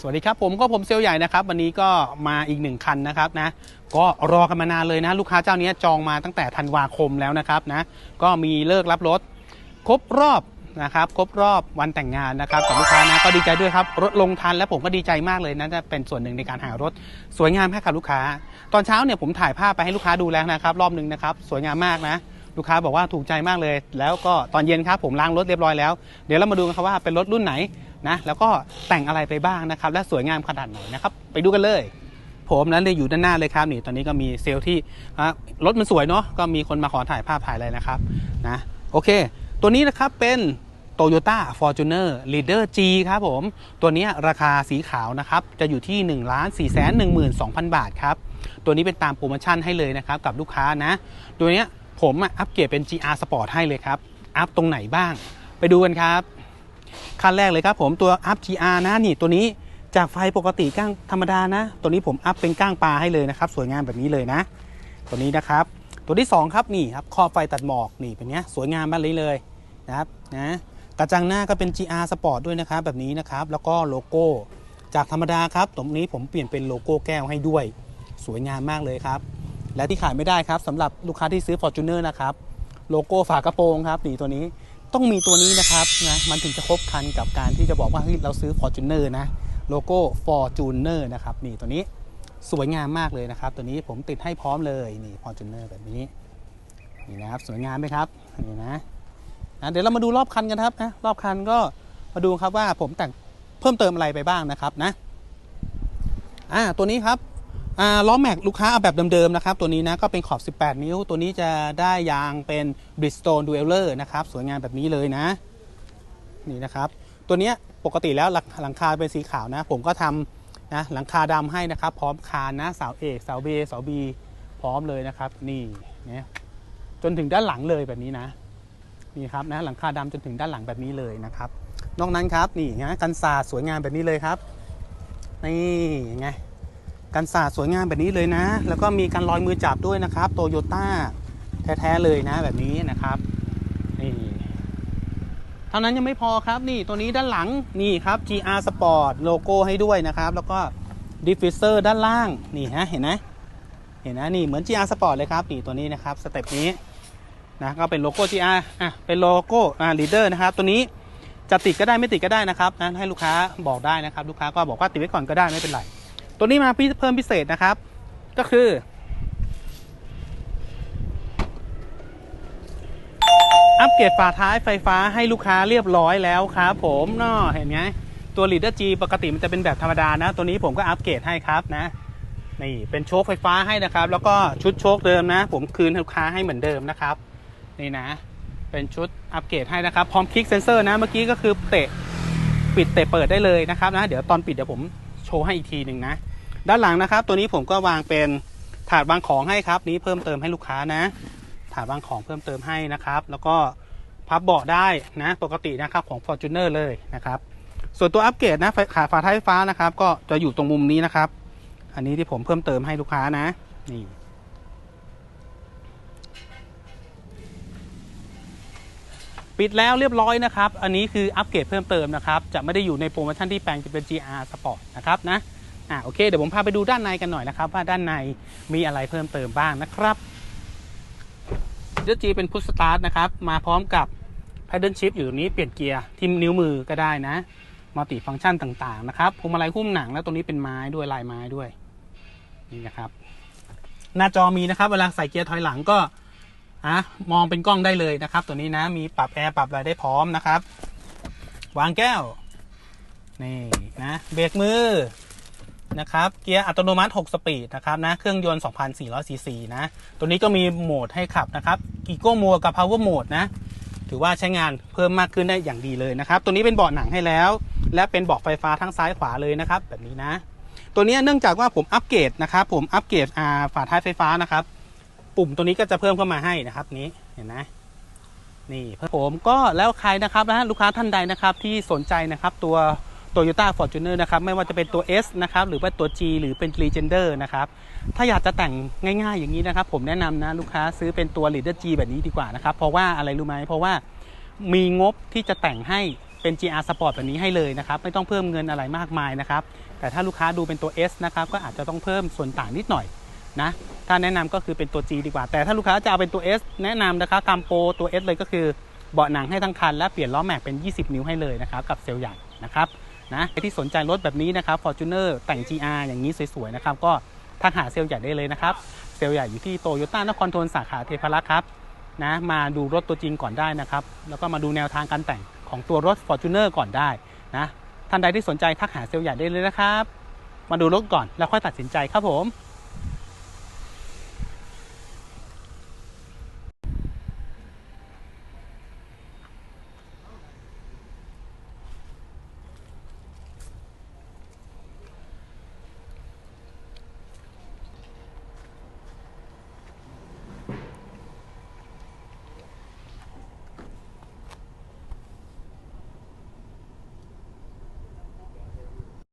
สวัสดีครับผมก็ผมเซลใหญ่นะครับ วันนี้ก็มาอีกหนึ่งคันนะครับนะ ก็รอกันมานานเลยนะ ลูกค้าเจ้านี้จองมาตั้งแต่ธันวาคมแล้วนะครับนะ ก็มีเลิกรับรถ ครบรอบนะครับ ครบรอบวันแต่งงานนะครับกับลูกค้านะก็ดีใจด้วยครับรถลงทันและผมก็ดีใจมากเลยนะจะเป็นส่วนหนึ่งในการหารถสวยงามให้กับลูกค้า ตอนเช้าเนี่ยผมถ่ายภาพไปให้ลูกค้าดูแล้วนะครับ รอบหนึ่งนะครับ สวยงามมากนะลูกค้าบอกว่าถูกใจมากเลย แล้วก็ตอนเย็นครับผมล้างรถเรียบร้อยแล้ว เดี๋ยวเรามาดูกันครับว่าเป็นรถรุ่นไหน นะแล้วก็แต่งอะไรไปบ้างนะครับ และสวยงามขนาดไหนนะครับ ไปดูกันเลย ผมนั้นเลยอยู่ด้านหน้าเลยครับนี่ตอนนี้ก็มีเซลล์ที่รถมันสวยเนาะก็มีคนมาขอถ่ายภาพถ่ายอะไรนะครับนะโอเค ตัวนี้นะครับเป็น Toyota Fortuner Leader G ครับผม ตัวนี้ราคาสีขาวนะครับ จะอยู่ที่ 1 4 1 2 0 0 0 บาทครับ ตัวนี้เป็นตามโปรโมชั่นให้เลยนะครับ กับลูกค้านะ ตัวนี้ผมอะอัปเกรดเป็น GR Sport ให้เลยครับ อัพตรงไหนบ้าง ไปดูกันครับ ขั้นแรกเลยครับผมตัว up GR นะนี่ตัวนี้จากไฟปกติก้างธรรมดานะ ตัวนี้ผมอัพเป็นก้างปลาให้เลยนะครับ สวยงามแบบนี้เลยนะ ตัวนี้นะครับ ตัวที่ 2 ครับนี่ครับครอบไฟตัดหมอกนี่เป็นเนี้ยสวยงามแบบนี้เลยนะครับนะกระจังหน้าก็เป็น GR Sport ด้วยนะครับแบบนี้นะครับ แล้วก็โลโก้จากธรรมดาครับตรงนี้ผมเปลี่ยนเป็นโลโก้แก้วให้ด้วย สวยงามมากเลยครับ และที่ขายไม่ได้ครับสำหรับลูกค้าที่ซื้อ Fortuner นะครับโลโก้ฝากระโปรงครับนี่ตัวนี้ ต้องมีตัวนี้นะครับนะมันถึงจะครบคันกับการที่จะบอกว่าเฮ้ยเราซื้อ Fortuner นะโลโก้ Fortuner นะครับนี่ตัวนี้สวยงามมากเลยนะครับ ตัวนี้ผมติดให้พร้อมเลยนี่ Fortuner แบบนี้นี่นะครับสวยงามไหมครับนี่นะนะเดี๋ยวเรามาดูรอบคันกันครับนะรอบคันก็มาดูครับว่าผมแต่งเพิ่มเติมอะไรไปบ้างนะครับนะอ่าตัวนี้ครับ ล้อแม็กลูกค้าเอาแบบเดิมๆนะครับ ตัวนี้นะก็เป็นขอบ 18 นิ้ว ตัวนี้จะได้ยางเป็น Bridgestone Dweller นะครับ สวยงามแบบนี้เลยนะ นี่นะครับ ตัวนี้ปกติแล้วหลังหลังคาเป็นสีขาวนะ ผมก็ทำนะหลังคาดำให้นะครับ พร้อมคานนะเสาเอกเสาเบเสาบีพร้อมเลยนะครับ นี่เนี่ยจนถึงด้านหลังเลยแบบนี้นะ นี่ครับนะหลังคาดำจนถึงด้านหลังแบบนี้เลยนะครับ นอกนั้นครับนี่นะกันศาสตร์สวยงามแบบนี้เลยครับ นี่ไง กันศาสตร์สวยงามแบบนี้เลยนะ แล้วก็มีการลอยมือจับด้วยนะครับโตโยต้าแท้ๆเลยนะแบบนี้นะครับนี่เท่านั้นยังไม่พอครับนี่ตัวนี้ด้านหลังนี่ครับ GR Sport โลโก้ให้ด้วยนะครับ แล้วก็ Diffuser ด้านล่างนี่ฮะเห็นไหมเห็นนะนี่เหมือน GR Sport เลยครับนี่ตัวนี้นะครับสเต็ปนี้นะก็เป็นโลโก้ GR อะเป็นโลโก้อ่า Leader นะครับ ตัวนี้จะติดก็ได้ไม่ติดก็ได้นะครับนะให้ลูกค้าบอกได้นะครับ ลูกค้าก็บอกว่าติดไว้ก่อนก็ได้ไม่เป็นไร ตัวนี้มาเพิ่มพิเศษนะครับ ก็คือ อัปเกรดฝาท้ายไฟฟ้าให้ลูกค้าเรียบร้อยแล้วครับผมเนาะเห็นไหมตัว Leader G ปกติมันจะเป็นแบบธรรมดานะ ตัวนี้ผมก็อัปเกรดให้ครับนะนี่เป็นโชคไฟฟ้าให้นะครับ แล้วก็ชุดโชคเดิมนะ ผมคืนลูกค้าให้เหมือนเดิมนะครับ นี่นะ เป็นชุดอัปเกรดให้นะครับ พร้อมคลิกเซนเซอร์นะเมื่อกี้ก็คือเตะปิดเตะเปิดได้เลยนะครับนะ เดี๋ยวตอนปิดเดี๋ยวผมโชว์ให้อีกทีหนึ่งนะ ด้านหลังนะครับ ตัวนี้ผมก็วางเป็นถาดวางของให้ครับ นี้เพิ่มเติมให้ลูกค้านะ ถาดวางของเพิ่มเติมให้นะครับ แล้วก็พับเบาะได้นะปกตินะครับของ Fortuner เลยนะครับ ส่วนตัวอัปเกรดนะขาฝาท้ายไฟฟ้านะครับ ก็จะอยู่ตรงมุมนี้นะครับ อันนี้ที่ผมเพิ่มเติมให้ลูกค้านะนี่ปิดแล้วเรียบร้อยนะครับ อันนี้คืออัปเกรดเพิ่มเติมนะครับ จะไม่ได้อยู่ในโปรโมชั่นที่แปลงจะเป็น GR Sport นะครับนะ อ่าโอเคเดี๋ยวผมพาไปดูด้านในกันหน่อยนะครับ ว่าด้านในมีอะไรเพิ่มเติมบ้างนะครับเดจีเป็นพุทสตาร์ทนะครับ มาพร้อมกับ Paddle Shift อยู่ตรงนี้เปลี่ยนเกียร์ที่นิ้วมือก็ได้นะมัลติฟังก์ชันต่างๆนะครับพวงมาลัยหุ้มหนังแล้วตรงนี้เป็นไม้ด้วยลายไม้ด้วยนี่นะครับหน้าจอมีนะครับเวลาใส่เกียร์ถอยหลังก็อะมองเป็นกล้องได้เลยนะครับ ตัวนี้นะมีปรับแอร์ปรับอะไรได้พร้อมนะครับ วางแก้วนี่นะเบรกมือ นะครับ เกียร์อัตโนมัติ 6 สปีดนะครับนะ เครื่องยนต์ 2,400ซีซีนะ ตัวนี้ก็มีโหมดให้ขับนะครับอีโก้โหมดกับ power mode นะ ถือว่าใช้งานเพิ่มมากขึ้นได้อย่างดีเลยนะครับ ตัวนี้เป็นเบาะหนังให้แล้ว และเป็นเบาะไฟฟ้าทั้งซ้ายขวาเลยนะครับ แบบนี้นะ ตัวนี้เนื่องจากว่าผมอัปเกรดนะครับ ผมอัปเกรดอ่าฝาท้ายไฟฟ้านะครับ ปุ่มตัวนี้ก็จะเพิ่มเข้ามาให้นะครับ นี้เห็นไหมนี่ผมก็แล้วใครนะครับนะลูกค้าท่านใดนะครับที่สนใจนะครับตัว Toyota Fortuner นะครับไม่ว่าจะเป็นตัว S นะครับหรือว่าตัว G หรือเป็น Legender นะครับถ้าอยากจะแต่งง่ายๆอย่างนี้นะครับผมแนะนำนะลูกค้าซื้อเป็นตัว Leader G แบบนี้ดีกว่านะครับเพราะว่าอะไรรู้ไหมเพราะว่ามีงบที่จะแต่งให้เป็น GR Sport แบบนี้ให้เลยนะครับไม่ต้องเพิ่มเงินอะไรมากมายนะครับแต่ถ้าลูกค้าดูเป็นตัว S นะครับก็อาจจะต้องเพิ่มส่วนต่างนิดหน่อยนะถ้าแนะนำก็คือเป็นตัว G ดีกว่า แต่ถ้าลูกค้าจะเอาเป็นตัว S แนะนำนะครับกัมโปตัว S เลยก็คือเบาะหนังให้ทั้งคันและเปลี่ยนล้อแม็กเป็น 20 นิ้วให้เลยนะครับกับเซลล์ใหญ่นะครับ นะใครที่สนใจรถแบบนี้นะครับ Fortuner แต่ง GR อย่างนี้สวยๆนะครับก็ทักหาเซลล์ใหญ่ได้เลยนะครับ เซลล์ใหญ่อยู่ที่โตโยต้านครทนสาขาเทพารักษ์ครับนะมาดูรถตัวจริงก่อนได้นะครับ แล้วก็มาดูแนวทางการแต่งของตัวรถ Fortuner ก่อนได้นะท่านใดที่สนใจทักหาเซลล์ใหญ่ได้เลยนะครับ มาดูรถก่อนแล้วค่อยตัดสินใจครับผม